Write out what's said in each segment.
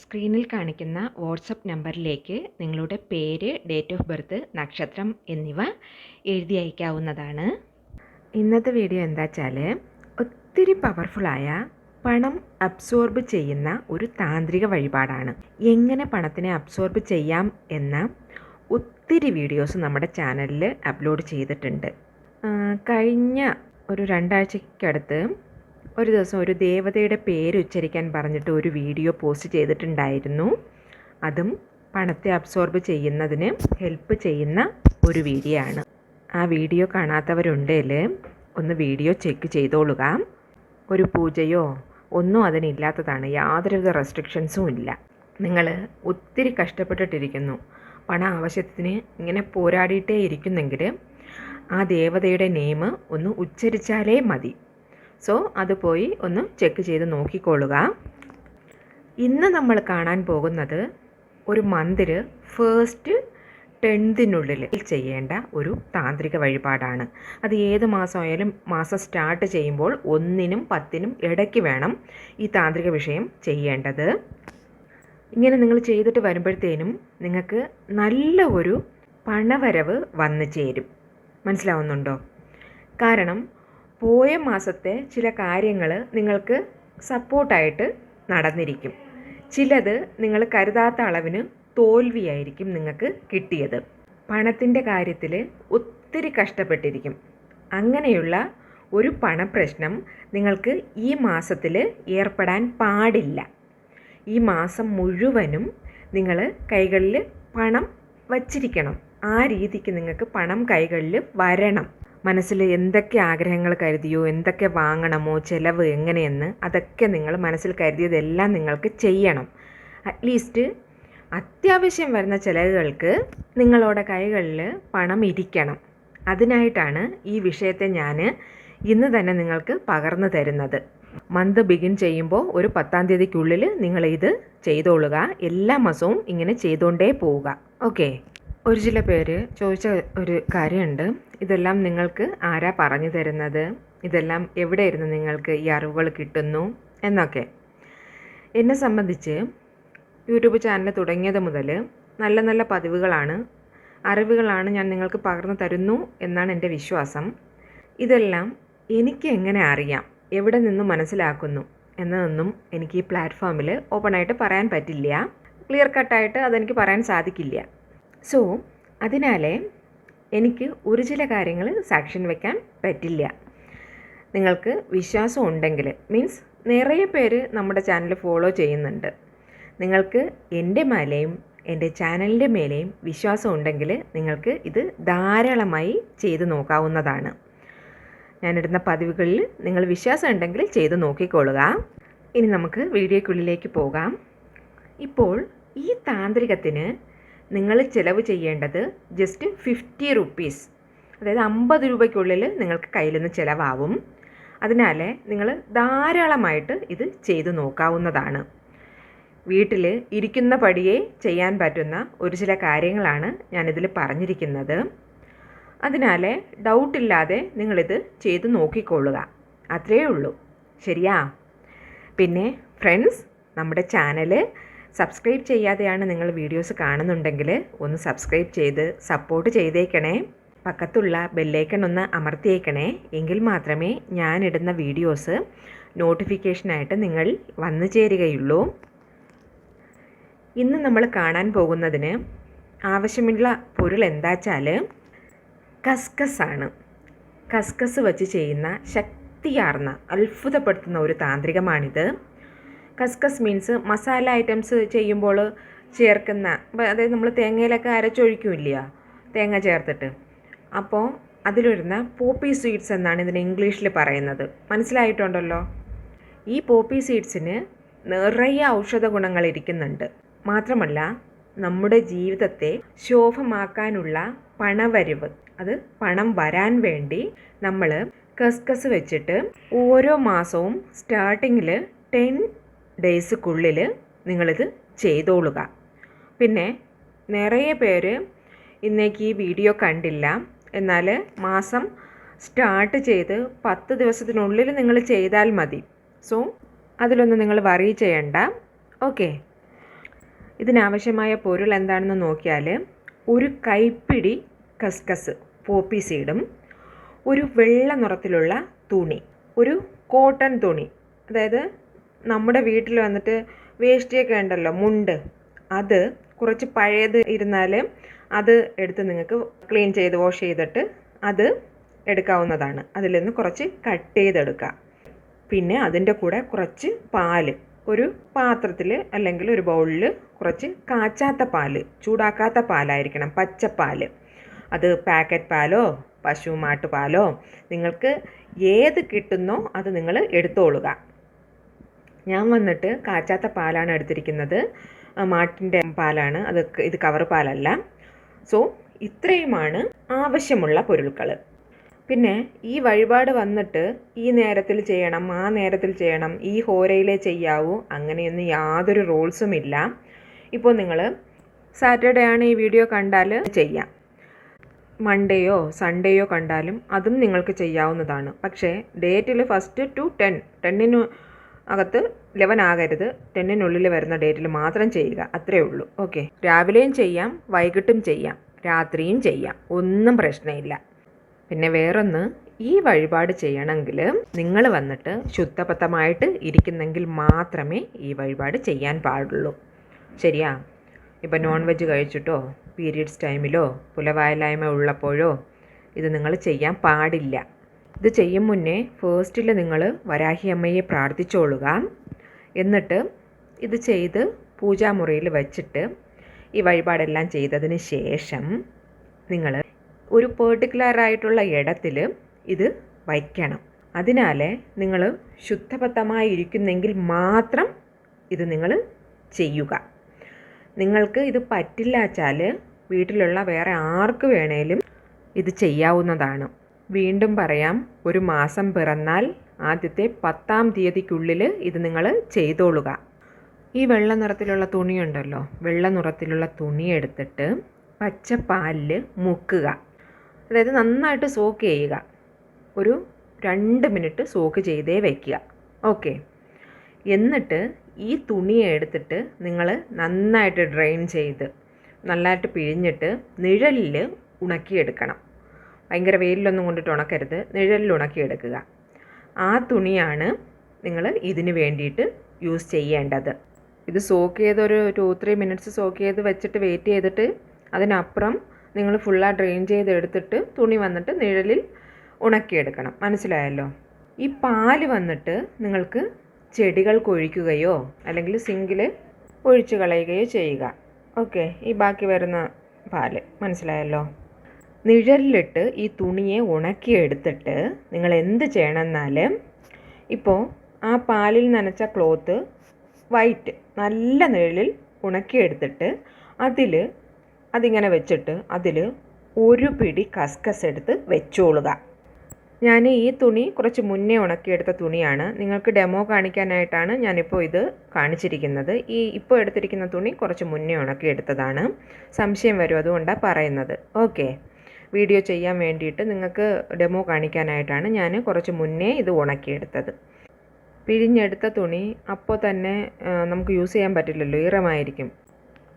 സ്ക്രീനിൽ കാണിക്കുന്ന വാട്സപ്പ് നമ്പറിലേക്ക് നിങ്ങളുടെ പേര് ഡേറ്റ് ഓഫ് ബർത്ത് നക്ഷത്രം എന്നിവ എഴുതി അയക്കാവുന്നതാണ്. ഇന്നത്തെ വീഡിയോ എന്താ വെച്ചാൽ ഒത്തിരി പവർഫുള്ളായ പണം അബ്സോർബ് ചെയ്യുന്ന ഒരു താന്ത്രിക വഴിപാടാണ്. എങ്ങനെ പണത്തിനെ അബ്സോർബ് ചെയ്യാം എന്ന ഒത്തിരി വീഡിയോസ് നമ്മുടെ ചാനലിൽ അപ്ലോഡ് ചെയ്തിട്ടുണ്ട്. കഴിഞ്ഞ ഒരു രണ്ടാഴ്ചക്കടുത്ത് ഒരു ദിവസം ഒരു ദേവതയുടെ പേര് ഉച്ചരിക്കാൻ പറഞ്ഞിട്ട് ഒരു വീഡിയോ പോസ്റ്റ് ചെയ്തിട്ടുണ്ടായിരുന്നു. അതും പണത്തെ അബ്സോർബ് ചെയ്യുന്നതിന് ഹെൽപ്പ് ചെയ്യുന്ന ഒരു വീഡിയോ ആണ്. ആ വീഡിയോ കാണാത്തവരുണ്ടെങ്കിൽ ഒന്ന് വീഡിയോ ചെക്ക് ചെയ്തോളുക. ഒരു പൂജയോ ഒന്നും അതിനില്ലാത്തതാണ് യാതൊരുവിധ റെസ്ട്രിക്ഷൻസും ഇല്ല. നിങ്ങൾ ഒത്തിരി കഷ്ടപ്പെട്ടിട്ടിരിക്കുന്നു. പണ ആവശ്യത്തിന് ഇങ്ങനെ പോരാടിയിട്ടേ ഇരിക്കുന്നെങ്കിൽ ആ ദേവതയുടെ നെയിം ഒന്ന് ഉച്ചരിച്ചാലേ മതി. സോ അത് പോയി ഒന്ന് ചെക്ക് ചെയ്ത് നോക്കിക്കൊള്ളുക. ഇന്ന് നമ്മൾ കാണാൻ പോകുന്നത് ഒരു മന്ദിർ ഫേസ്റ്റ് ടെൻത്തിനുള്ളിൽ ചെയ്യേണ്ട ഒരു താന്ത്രിക വഴിപാടാണ്. അത് ഏത് മാസമായാലും മാസം സ്റ്റാർട്ട് ചെയ്യുമ്പോൾ ഒന്നിനും പത്തിനും ഇടയ്ക്ക് വേണം ഈ താന്ത്രിക വിഷയം ചെയ്യേണ്ടത്. ഇങ്ങനെ നിങ്ങൾ ചെയ്തിട്ട് വരുമ്പോഴത്തേനും നിങ്ങൾക്ക് നല്ല ഒരു പണവരവ് വന്നു ചേരും. മനസ്സിലാവുന്നുണ്ടോ? കാരണം പോയ മാസത്തെ ചില കാര്യങ്ങൾ നിങ്ങൾക്ക് സപ്പോർട്ടായിട്ട് നടന്നിരിക്കും. ചിലത് നിങ്ങൾ കരുതാത്ത അളവിന് തോൽവിയായിരിക്കും നിങ്ങൾക്ക് കിട്ടിയത്. പണത്തിന്റെ കാര്യത്തിൽ ഒത്തിരി കഷ്ടപ്പെട്ടിരിക്കും. അങ്ങനെയുള്ള ഒരു പണപ്രശ്നം നിങ്ങൾക്ക് ഈ മാസത്തിൽ ഏർപ്പെടാൻ പാടില്ല. ഈ മാസം മുഴുവനും നിങ്ങൾ കൈകളിൽ പണം വച്ചിരിക്കണം. ആ രീതിക്ക് നിങ്ങൾക്ക് പണം കൈകളിൽ വരണം. മനസ്സിൽ എന്തൊക്കെ ആഗ്രഹങ്ങൾ കരുതിയോ എന്തൊക്കെ വാങ്ങണമോ ചിലവ് എങ്ങനെയെന്ന് അതൊക്കെ നിങ്ങൾ മനസ്സിൽ കരുതിയതെല്ലാം നിങ്ങൾക്ക് ചെയ്യണം. അറ്റ്ലീസ്റ്റ് അത്യാവശ്യം വരുന്ന ചിലവുകൾക്ക് നിങ്ങളുടെ കൈകളിൽ പണം ഇരിക്കണം. അതിനായിട്ടാണ് ഈ വിഷയത്തെ ഞാൻ ഇന്ന് തന്നെ നിങ്ങൾക്ക് പകർന്നു തരുന്നത്. മന്ത് ബിഗിൻ ചെയ്യുമ്പോൾ ഒരു പത്താം തീയതിക്കുള്ളിൽ നിങ്ങൾ ഇത് ചെയ്തോളുക. എല്ലാ മാസവും ഇങ്ങനെ ചെയ്തുകൊണ്ടേ പോവുക. ഓക്കെ ഒരു ചില പേര് ചോദിച്ച ഒരു കാര്യമുണ്ട്. ഇതെല്ലാം നിങ്ങൾക്ക് ആരാ പറഞ്ഞു തരുന്നത്? ഇതെല്ലാം എവിടെ ഇരുന്ന് നിങ്ങൾക്ക് ഈ അറിവുകൾ കിട്ടുന്നു? എന്നൊക്കെ. എന്നെ സംബന്ധിച്ച് യൂട്യൂബ് ചാനൽ തുടങ്ങിയത് മുതൽ നല്ല നല്ല പതിവുകളാണ്. അറിവുകളാണ് ഞാൻ നിങ്ങൾക്ക് പകർന്നു തരുന്നു എന്നാണ് എന്റെ വിശ്വാസം. ഇതെല്ലാം എനിക്ക് എങ്ങനെ അറിയാം? എവിടെ നിന്നും മനസ്സിലാക്കുന്നു? എന്നതൊന്നും എനിക്ക് ഈ പ്ലാറ്റ്ഫോമിൽ ഓപ്പണായിട്ട് പറയാൻ പറ്റില്ല. ക്ലിയർ കട്ടായിട്ട് അതെനിക്ക് പറയാൻ സാധിക്കില്ല. സോ അതിനാലേ എനിക്ക് ഒരു ചില കാര്യങ്ങൾ സാക്ഷ്യം വയ്ക്കാൻ പറ്റില്ല. നിങ്ങൾക്ക് വിശ്വാസം ഉണ്ടെങ്കിൽ മീൻസ് നിറയെ പേര് നമ്മുടെ ചാനൽ ഫോളോ ചെയ്യുന്നുണ്ട്. നിങ്ങൾക്ക് എന്റെ മേലെയും എന്റെ ചാനലിന്റെ മേലെയും വിശ്വാസം ഉണ്ടെങ്കിൽ നിങ്ങൾക്ക് ഇത് ധാരാളമായി ചെയ്തു നോക്കാവുന്നതാണ്. ഞാനിടുന്ന പതിവുകളിൽ നിങ്ങൾ വിശ്വാസം ഉണ്ടെങ്കിൽ ചെയ്തു നോക്കിക്കൊള്ളുക. ഇനി നമുക്ക് വീഡിയോക്കുള്ളിലേക്ക് പോകാം. ഇപ്പോൾ ഈ താന്ത്രികത്തിന് നിങ്ങൾ ചിലവ് ചെയ്യേണ്ടത് ജസ്റ്റ് ഫിഫ്റ്റി റുപ്പീസ് അതായത് അമ്പത് രൂപയ്ക്കുള്ളിൽ നിങ്ങൾക്ക് കയ്യിൽ നിന്ന് ചിലവാവും. അതിനാൽ നിങ്ങൾ ധാരാളമായിട്ട് ഇത് ചെയ്തു നോക്കാവുന്നതാണ്. വീട്ടിൽ ഇരിക്കുന്ന പടിയെ ചെയ്യാൻ പറ്റുന്ന ഒരു ചില കാര്യങ്ങളാണ് ഞാനിതിൽ പറഞ്ഞിരിക്കുന്നത്. അതിനാൽ ഡൗട്ടില്ലാതെ നിങ്ങളിത് ചെയ്തു നോക്കിക്കൊള്ളുക. അത്രയേ ഉള്ളൂ. ശരിയാ? പിന്നെ ഫ്രണ്ട്സ് നമ്മുടെ ചാനൽ സബ്സ്ക്രൈബ് ചെയ്യാതെയാണ് നിങ്ങൾ വീഡിയോസ് കാണുന്നുണ്ടെങ്കിൽ ഒന്ന് സബ്സ്ക്രൈബ് ചെയ്ത് സപ്പോർട്ട് ചെയ്തേക്കണേ. പക്കത്തുള്ള ബെല്ലൈക്കൺ ഒന്ന് അമർത്തിയേക്കണേ. എങ്കിൽ മാത്രമേ ഞാനിടുന്ന വീഡിയോസ് നോട്ടിഫിക്കേഷനായിട്ട് നിങ്ങൾ വന്നു ചേരുകയുള്ളൂ. ഇന്ന് നമ്മൾ കാണാൻ പോകുന്നതിന് ആവശ്യമുള്ള പൊരുൾ എന്താ വെച്ചാൽ കസ്കസ് വച്ച് കസ്കസ് വെച്ച് ചെയ്യുന്ന ശക്തിയാർന്ന അത്ഭുതപ്പെടുത്തുന്ന ഒരു താന്ത്രികമാണിത്. കസ്കസ് മീൻസ് മസാല ഐറ്റംസ് ചെയ്യുമ്പോൾ ചേർക്കുന്ന അതായത് നമ്മൾ തേങ്ങയിലൊക്കെ അരച്ചൊഴിക്കില്ല തേങ്ങ ചേർത്തിട്ട്. അപ്പോൾ അതിലിരുന്ന പോപ്പി സ്വീറ്റ്സ് എന്നാണ് ഇതിന് ഇംഗ്ലീഷിൽ പറയുന്നത്. മനസ്സിലായിട്ടുണ്ടല്ലോ? ഈ പോപ്പി സീഡ്സിന് നിറയെ ഔഷധ ഗുണങ്ങൾ ഇരിക്കുന്നുണ്ട്. മാത്രമല്ല നമ്മുടെ ജീവിതത്തെ ശോഭമാക്കാനുള്ള പണവരവ് അത് പണം വരാൻ വേണ്ടി നമ്മൾ കസ്കസ് വെച്ചിട്ട് ഓരോ മാസവും സ്റ്റാർട്ടിങ്ങിൽ ടെൻ ഡേയ്സുക്കുള്ളിൽ നിങ്ങളിത് ചെയ്തോളുക. പിന്നെ നിറയെ പേര് ഇന്നേക്ക് ഈ വീഡിയോ കണ്ടില്ല. എന്നാൽ മാസം സ്റ്റാർട്ട് ചെയ്ത് പത്ത് ദിവസത്തിനുള്ളിൽ നിങ്ങൾ ചെയ്താൽ മതി. സോ അതിലൊന്നും നിങ്ങൾ വറി ചെയ്യണ്ട. ഓക്കെ. ഇതിനാവശ്യമായ പൊരുൾ എന്താണെന്ന് നോക്കിയാൽ ഒരു കൈപ്പിടി കസ്കസ് പോപ്പി സീഡും ഒരു വെള്ള നിറത്തിലുള്ള തുണി ഒരു കോട്ടൺ തുണി. അതായത് നമ്മുടെ വീട്ടിൽ വന്നിട്ട് വേസ്റ്റിയൊക്കെ ഉണ്ടല്ലോ മുണ്ട്. അത് കുറച്ച് പഴയത് ഇരുന്നാൽ അത് എടുത്ത് നിങ്ങൾക്ക് ക്ലീൻ ചെയ്ത് വാഷ് ചെയ്തിട്ട് അത് എടുക്കാവുന്നതാണ്. അതിൽ നിന്ന് കുറച്ച് കട്ട് ചെയ്തെടുക്കുക. പിന്നെ അതിന്റെ കൂടെ കുറച്ച് പാൽ. ഒരു പാത്രത്തിൽ അല്ലെങ്കിൽ ഒരു ബൗളിൽ കുറച്ച് കാച്ചാത്ത പാൽ ചൂടാക്കാത്ത പാലായിരിക്കണം പച്ചപ്പാൽ. അത് പാക്കറ്റ് പാലോ പശു മാട്ടുപാലോ നിങ്ങൾക്ക് ഏത് കിട്ടുന്നോ അത് നിങ്ങൾ എടുത്തോളുക. ഞാൻ വന്നിട്ട് കാച്ചാത്ത പാലാണ് എടുത്തിരിക്കുന്നത്. മാട്ടിന്റെ പാലാണ്. അത് ഇത് കവർ പാലല്ല. സോ ഇത്രയുമാണ് ആവശ്യമുള്ള പൊരുൾകൾ പിന്നെ ഈ വഴിപാട് വന്നിട്ട് ഈ നേരത്തിൽ ചെയ്യണം ആ നേരത്തിൽ ചെയ്യണം ഈ ഹോരയിലേ ചെയ്യാവൂ അങ്ങനെയൊന്നും യാതൊരു റൂൾസും ഇല്ല. ഇപ്പോൾ നിങ്ങൾ സാറ്റർഡേ ആണ് ഈ വീഡിയോ കണ്ടാൽ ചെയ്യാം. മൺഡേയോ സൺഡേയോ കണ്ടാലും അതും നിങ്ങൾക്ക് ചെയ്യാവുന്നതാണ്. പക്ഷേ ഡേറ്റിൽ ഫസ്റ്റ് ടു ടെൻ ടെന്നിന് അകത്ത് ലെവൻ ആകരുത്. ടെന്നിനുള്ളിൽ വരുന്ന ഡേറ്റിൽ മാത്രം ചെയ്യുക. അത്രേ ഉള്ളൂ. ഓക്കെ രാവിലെയും ചെയ്യാം വൈകിട്ടും ചെയ്യാം രാത്രിയും ചെയ്യാം. ഒന്നും പ്രശ്നമില്ല. പിന്നെ വേറൊന്ന് ഈ വഴിപാട് ചെയ്യണമെങ്കിൽ നിങ്ങൾ വന്നിട്ട് ശുദ്ധപത്തമായിട്ട് ഇരിക്കുന്നെങ്കിൽ മാത്രമേ ഈ വഴിപാട് ചെയ്യാൻ പാടുള്ളൂ. ശരിയാ? ഇപ്പം നോൺ വെജ് കഴിച്ചിട്ടോ പീരീഡ്സ് ടൈമിലോ പുലവായലായ്മ ഉള്ളപ്പോഴോ ഇത് നിങ്ങൾ ചെയ്യാൻ പാടില്ല. ഇത് ചെയ്യും മുന്നേ ഫേസ്റ്റിൽ നിങ്ങൾ വരാഹി അമ്മയെ പ്രാർത്ഥിച്ചോളുക. എന്നിട്ട് ഇത് ചെയ്ത് പൂജാമുറിയിൽ വച്ചിട്ട് ഈ വഴിപാടെല്ലാം ചെയ്തതിന് ശേഷം നിങ്ങൾ ഒരു പേർട്ടിക്കുലർ ആയിട്ടുള്ള ഇടത്തിൽ ഇത് വയ്ക്കണം. അതിനാൽ നിങ്ങൾ ശുദ്ധബദ്ധമായി ഇരിക്കുന്നെങ്കിൽ മാത്രം ഇത് നിങ്ങൾ ചെയ്യുക. നിങ്ങൾക്ക് ഇത് പറ്റില്ല വെച്ചാൽ വീട്ടിലുള്ള വേറെ ആർക്ക് വേണേലും ഇത് ചെയ്യാവുന്നതാണ്. വീണ്ടും പറയാം. ഒരു മാസം പിറന്നാൽ ആദ്യത്തെ പത്താം തീയതിക്കുള്ളിൽ ഇത് നിങ്ങൾ ചെയ്തോളുക. ഈ വെള്ള നിറത്തിലുള്ള തുണിയുണ്ടല്ലോ. വെള്ള നിറത്തിലുള്ള തുണി എടുത്തിട്ട് പച്ച പാലിൽ മുക്കുക. അതായത് നന്നായിട്ട് സോക്ക് ചെയ്യുക. ഒരു രണ്ട് മിനിറ്റ് സോക്ക് ചെയ്തേ വയ്ക്കുക ഓക്കെ. എന്നിട്ട് ഈ തുണിയെ എടുത്തിട്ട് നിങ്ങൾ നന്നായിട്ട് ഡ്രെയിൻ ചെയ്ത് നല്ലതായിട്ട് പിഴിഞ്ഞിട്ട് നിഴലിൽ ഉണക്കിയെടുക്കണം. ഭയങ്കര വെയിലൊന്നും കൊണ്ടിട്ട് ഉണക്കരുത്. നിഴലിൽ ഉണക്കിയെടുക്കുക. ആ തുണിയാണ് നിങ്ങൾ ഇതിന് വേണ്ടിയിട്ട് യൂസ് ചെയ്യേണ്ടത്. ഇത് സോക്ക് ചെയ്ത് ഒരു ടു ത്രീ മിനിറ്റ്സ് സോക്ക് ചെയ്ത് വെച്ചിട്ട് വെയിറ്റ് ചെയ്തിട്ട് അതിനപ്പുറം നിങ്ങൾ ഫുള്ളാ ഡ്രെയിൻ ചെയ്ത് എടുത്തിട്ട് തുണി വന്നിട്ട് നിഴലിൽ ഉണക്കിയെടുക്കണം. മനസ്സിലായല്ലോ? ഈ പാൽ വന്നിട്ട് നിങ്ങൾക്ക് ചെടികൾക്ക് ഒഴിക്കുകയോ അല്ലെങ്കിൽ സിങ്കിൽ ഒഴിച്ചു കളയുകയോ ചെയ്യുക. ഓക്കെ ഈ ബാക്കി വരുന്ന പാൽ. മനസ്സിലായല്ലോ? നിഴലിലിട്ട് ഈ തുണിയെ ഉണക്കിയെടുത്തിട്ട് നിങ്ങൾ എന്ത് ചെയ്യണമെന്നാൽ ഇപ്പോൾ ആ പാലിൽ നനച്ച ക്ലോത്ത് വൈറ്റ് നല്ല നിഴലിൽ ഉണക്കിയെടുത്തിട്ട് അതിൽ അതിങ്ങനെ വെച്ചിട്ട് അതിൽ ഒരു പിടി കസ്കസ് എടുത്ത് വെച്ചോളുക. ഞാൻ ഈ തുണി കുറച്ച് മുന്നേ ഉണക്കിയെടുത്ത തുണിയാണ്. നിങ്ങൾക്ക് ഡെമോ കാണിക്കാനായിട്ടാണ് ഞാനിപ്പോൾ ഇത് കാണിച്ചിരിക്കുന്നത്. ഈ ഇപ്പോൾ എടുത്തിരിക്കുന്ന തുണി കുറച്ച് മുന്നേ ഉണക്കിയെടുത്തതാണ് സംശയം വരും അതുകൊണ്ടാണ് പറയുന്നത്. ഓക്കെ. വീഡിയോ ചെയ്യാൻ വേണ്ടിയിട്ട് നിങ്ങൾക്ക് ഡെമോ കാണിക്കാനായിട്ടാണ് ഞാൻ കുറച്ച് മുന്നേ ഇത് ഉണക്കിയെടുത്തത്. പിഴിഞ്ഞെടുത്ത തുണി അപ്പോൾ തന്നെ നമുക്ക് യൂസ് ചെയ്യാൻ പറ്റില്ലല്ലോ ഈറമായിരിക്കും.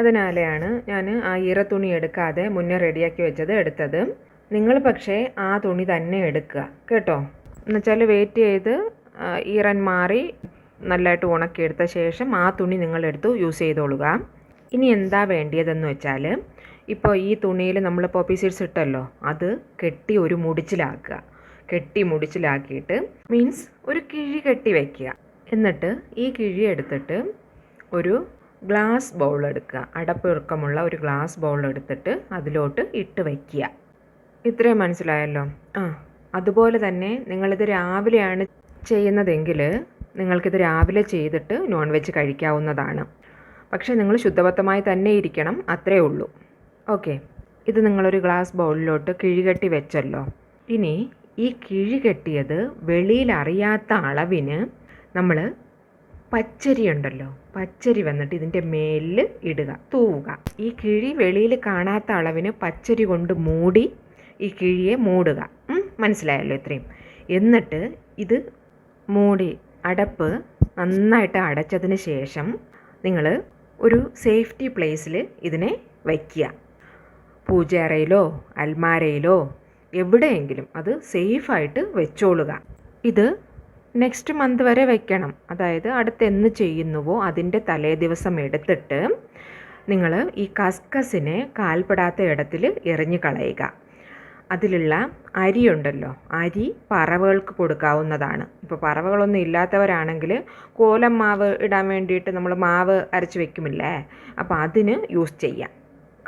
അതിനാലെയാണ് ഞാൻ ആ ഈറ തുണി എടുക്കാതെ മുന്നേ റെഡിയാക്കി വെച്ചത് എടുത്തത്. നിങ്ങൾ പക്ഷേ ആ തുണി തന്നെ എടുക്കുക കേട്ടോ? എന്നുവെച്ചാൽ വെയിറ്റ് ചെയ്ത് ഈറൻ മാറി നല്ലതായിട്ട് ഉണക്കിയെടുത്ത ശേഷം ആ തുണി നിങ്ങളെടുത്ത് യൂസ് ചെയ്തോളുക. ഇനി എന്താ വേണ്ടിയതെന്ന് വെച്ചാൽ ഇപ്പോൾ ഈ തുണിയിൽ നമ്മൾ പോപ്പി സീഡ്സ് ഇട്ടല്ലോ അത് കെട്ടി ഒരു മുടിച്ചിലാക്കുക. കെട്ടി മുടിച്ചിലാക്കിയിട്ട് മീൻസ് ഒരു കിഴി കെട്ടി വയ്ക്കുക എന്നിട്ട് ഈ കിഴി എടുത്തിട്ട് ഒരു ഗ്ലാസ് ബൗൾ എടുക്കുക. അടപ്പിറുക്കമുള്ള ഒരു ഗ്ലാസ് ബൗൾ എടുത്തിട്ട് അതിലോട്ട് ഇട്ട് വയ്ക്കുക ഇത്രയും മനസ്സിലായല്ലോ? ആ അതുപോലെ തന്നെ നിങ്ങളിത് രാവിലെയാണ് ചെയ്യുന്നതെങ്കിൽ നിങ്ങൾക്കിത് രാവിലെ ചെയ്തിട്ട് നോൺ വെജ് കഴിക്കാവുന്നതാണ്. പക്ഷേ നിങ്ങൾ ശുദ്ധബദ്ധമായി തന്നെ ഇരിക്കണം അത്രേ ഉള്ളൂ. ഓക്കെ. ഇത് നിങ്ങളൊരു ഗ്ലാസ് ബൗളിലോട്ട് കിഴികെട്ടി വെച്ചല്ലോ. ഇനി ഈ കിഴികെട്ടിയത് വെളിയിൽ അറിയാത്ത അളവിന് നമ്മൾ പച്ചരി ഉണ്ടല്ലോ. പച്ചരി വന്നിട്ട് ഇതിന്റെ മേലിൽ ഇടുക തൂവുക. ഈ കിഴി വെളിയിൽ കാണാത്ത അളവിന് പച്ചരി കൊണ്ട് മൂടി ഈ കിഴിയെ മൂടുക. മനസ്സിലായല്ലോ ഇത്രയും. എന്നിട്ട് ഇത് മൂടി അടപ്പ് നന്നായിട്ട് അടച്ചതിന് ശേഷം നിങ്ങൾ ഒരു സേഫ്റ്റി പ്ലേസിൽ ഇതിനെ വയ്ക്കുക പൂജയറയിലോ അൽമാരയിലോ എവിടെയെങ്കിലും അത് സേഫായിട്ട് വെച്ചോളുക. ഇത് നെക്സ്റ്റ് മന്ത് വരെ വെക്കണം. അതായത് അടുത്ത് എന്ന് ചെയ്യുന്നുവോ അതിന്റെ തലേ ദിവസം എടുത്തിട്ട് നിങ്ങൾ ഈ കസ്കസിനെ കാൽപ്പെടാത്ത ഇടത്തിൽ എറിഞ്ഞു കളയുക. അതിലുള്ള അരിയുണ്ടല്ലോ അരി പറവകൾക്ക് കൊടുക്കാവുന്നതാണ്. ഇപ്പോൾ പറവകളൊന്നും ഇല്ലാത്തവരാണെങ്കിൽ കോലം മാവ് ഇടാൻ വേണ്ടിയിട്ട് നമ്മൾ മാവ് അരച്ച് വെക്കുമില്ലേ? അപ്പോൾ അതിന് യൂസ് ചെയ്യാം.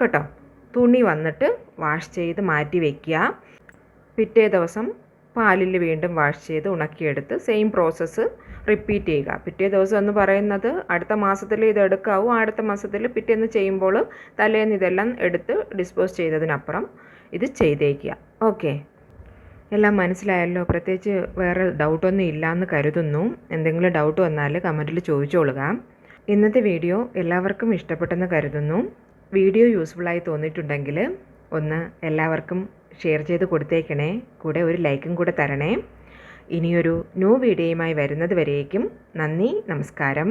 കേട്ടോ? തുണി വന്നിട്ട് വാഷ് ചെയ്ത് മാറ്റി വയ്ക്കുക പിറ്റേ ദിവസം പാലിൽ വീണ്ടും വാഷ് ചെയ്ത് ഉണക്കിയെടുത്ത് സെയിം പ്രോസസ്സ് റിപ്പീറ്റ് ചെയ്യുക. പിറ്റേ ദിവസം എന്ന് പറയുന്നത് അടുത്ത മാസത്തിൽ ഇത് എടുക്കാവൂ അടുത്ത മാസത്തിൽ പിറ്റേന്ന് ചെയ്യുമ്പോൾ തലേന്ന് ഇതെല്ലാം എടുത്ത് ഡിസ്പോസ് ചെയ്തതിനപ്പുറം ഇത് ചെയ്തേക്കുക. ഓക്കെ എല്ലാം മനസ്സിലായല്ലോ? പ്രത്യേകിച്ച് വേറെ ഡൗട്ടൊന്നും ഇല്ലയെന്ന് കരുതുന്നു. എന്തെങ്കിലും ഡൗട്ട് വന്നാൽ കമന്റിൽ ചോദിച്ചോളുക. ഇന്നത്തെ വീഡിയോ എല്ലാവർക്കും ഇഷ്ടപ്പെട്ടെന്ന് കരുതുന്നു. വീഡിയോ യൂസ്ഫുള്ളായി തോന്നിയിട്ടുണ്ടെങ്കിൽ ഒന്ന് എല്ലാവർക്കും ഷെയർ ചെയ്ത് കൊടുത്തേക്കണേ. കൂടെ ഒരു ലൈക്കും കൂടെ തരണേ. ഇനിയൊരു ന്യൂ വീഡിയോയുമായി വരുന്നത് വരേക്കും നന്ദി നമസ്കാരം.